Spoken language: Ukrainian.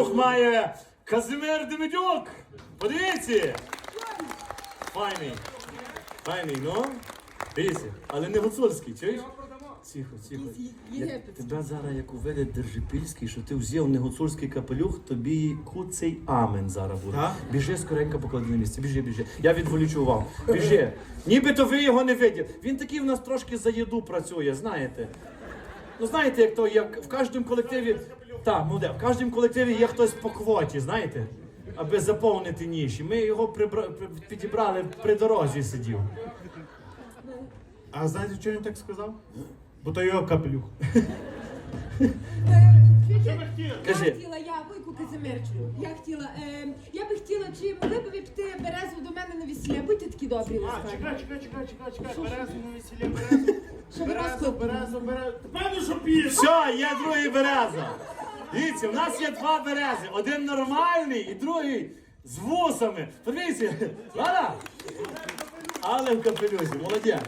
капелюх має Казимир Демидюк. Подивіться. Файний. Файний, ну. Дивіться, але не гуцульський, чуєш? Тихо, тихо. Я, тебе зараз, як уведе Держипільський, що ти взяв не гуцульський капелюх, тобі куцей амен зараз буде. Так? Біжи скоренько поклади на місце, біжи, біжи. Я відволічу увагу. Біжи. Нібито ви його не виділи. Він такий в нас трошки за їду працює, знаєте. Ну знаєте, як то як в кожному колективі. Так, молоде, в кожному колективі є хтось по квоті, знаєте? Аби заповнити ніші. Ми його прибра... при- підібрали при дорозі сидів. А знаєте, чого він так сказав? Бо то його капелюх. Я хотіла, я Вуйку Казимирчу. Я хотіла, е, я би хотіла, чи могли б ви піти березу до мене на весілля? Будьте такі добрі, А, чекай, чекай, чекай, чекай, чекай. Березу на весілля, березу. Щоб Березу, розклад був. березу, березу. Певно, що п'єш. Все, є другий береза. Дивіться, в нас є два берези. Один нормальний і другий з вусами. Подивіться? Але в капелюзі, молодець.